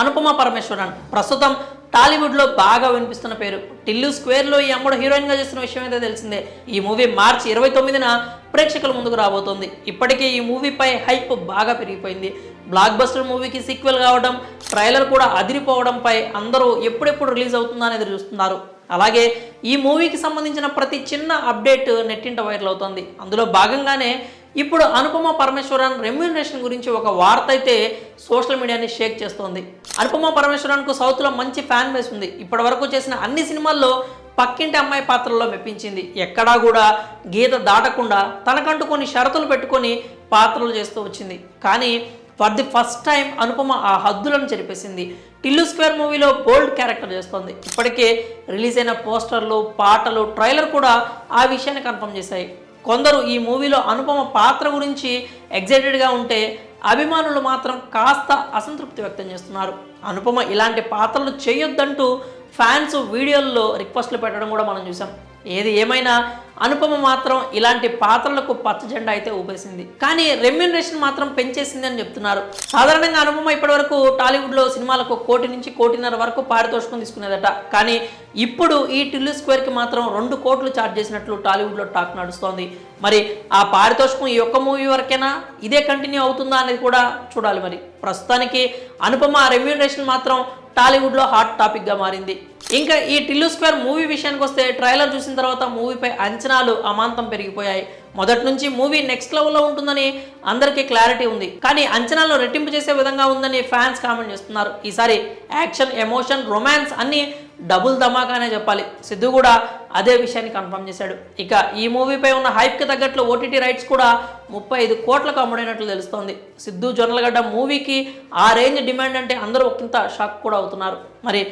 అనుపమ పరమేశ్వరన్. ప్రస్తుతం టాలీవుడ్లో బాగా వినిపిస్తున్న పేరు. టిల్లు స్క్వేర్లో ఈ అమ్మడు హీరోయిన్గా చేస్తున్న విషయం అయితే తెలిసిందే. ఈ మూవీ మార్చి ఇరవై తొమ్మిదిన ప్రేక్షకుల ముందుకు రాబోతోంది. ఇప్పటికే ఈ మూవీపై హైప్ బాగా పెరిగిపోయింది. బ్లాక్ బస్టర్ మూవీకి సీక్వెల్ కావడం ట్రైలర్ కూడా అదిరిపోవడంపై అందరూ ఎప్పుడెప్పుడు రిలీజ్ అవుతుందా అనేది చూస్తున్నారు. అలాగే ఈ మూవీకి సంబంధించిన ప్రతి చిన్న అప్డేట్ నెట్టింట వైరల్ అవుతోంది. అందులో భాగంగానే ఇప్పుడు అనుపమ పరమేశ్వరన్ రెమ్యూనరేషన్ గురించి ఒక వార్త అయితే సోషల్ మీడియాని షేక్ చేస్తోంది. అనుపమ పరమేశ్వరన్కు సౌత్లో మంచి ఫ్యాన్ బేస్ ఉంది. ఇప్పటి వరకు చేసిన అన్ని సినిమాల్లో పక్కింటి అమ్మాయి పాత్రలో మెప్పించింది. ఎక్కడా కూడా గీత దాటకుండా తనకంటూ కొన్ని షరతులు పెట్టుకొని పాత్రలు చేస్తూ వచ్చింది. కానీ for the first time Anupama ఆ హద్దులను చెరిపేసింది. టిల్లు స్క్వేర్ మూవీలో బోల్డ్ క్యారెక్టర్ చేస్తోంది. ఇప్పటికే రిలీజ్ అయిన పోస్టర్లు పాటలు ట్రైలర్ కూడా ఆ విషయాన్ని కన్ఫర్మ్ చేశాయి. కొందరు ఈ మూవీలో అనుపమ పాత్ర గురించి ఎగ్జైటెడ్గా ఉంటే అభిమానులు మాత్రం కాస్త అసంతృప్తి వ్యక్తం చేస్తున్నారు. అనుపమ ఇలాంటి పాత్రలు చేయొద్దంటూ ఫ్యాన్స్ వీడియోల్లో రిక్వెస్ట్లు పెట్టడం కూడా మనం చూసాం ఏది ఏమైనా అనుపమ మాత్రం ఇలాంటి పాత్రలకు పచ్చ జెండా అయితే ఊపేసింది. కానీ రెమ్యూనరేషన్ మాత్రం పెంచేసింది అని చెప్తున్నారు. సాధారణంగా అనుపమ ఇప్పటివరకు టాలీవుడ్లో సినిమాలకు కోటి నుంచి కోటిన్నర వరకు పారితోషికం తీసుకునేదట. కానీ ఇప్పుడు ఈ టిల్లు స్క్వేర్కి మాత్రం రెండు కోట్లు ఛార్జ్ చేసినట్లు టాలీవుడ్లో టాక్ నడుస్తోంది. మరి ఆ పారితోషికం ఈ ఒక్క మూవీ వరకేనా? ఇదే కంటిన్యూ అవుతుందా అనేది కూడా చూడాలి మరి. ప్రస్తుతానికి అనుపమ రెమ్యూనరేషన్ మాత్రం టాలీవుడ్లో హాట్ టాపిక్గా మారింది. ఇంకా ఈ టిల్లు స్క్వేర్ మూవీ విషయానికి వస్తే ట్రైలర్ చూసిన తర్వాత మూవీపై అంచనాలు అమాంతం పెరిగిపోయాయి. మొదటి నుంచి మూవీ నెక్స్ట్ లెవెల్లో ఉంటుందని అందరికీ క్లారిటీ ఉంది. కానీ అంచనాలు రెట్టింపు చేసే విధంగా ఉందని ఫ్యాన్స్ కామెంట్ చేస్తున్నారు. ఈసారి యాక్షన్ ఎమోషన్ రొమాన్స్ అన్ని డబుల్ ధమాకానే చెప్పాలి. సిద్ధు కూడా అదే విషయాన్ని కన్ఫర్మ్ చేశాడు. ఇక ఈ మూవీపై ఉన్న హైప్కి తగ్గట్లు ఓటీటీ రైట్స్ కూడా ముప్పై ఐదు కోట్లకు అమ్ముడైనట్లు తెలుస్తోంది. సిద్ధు జొన్నలగడ్డ మూవీకి ఆ రేంజ్ డిమాండ్ అంటే అందరూ ఒకంత షాక్ కూడా అవుతున్నారు. మరి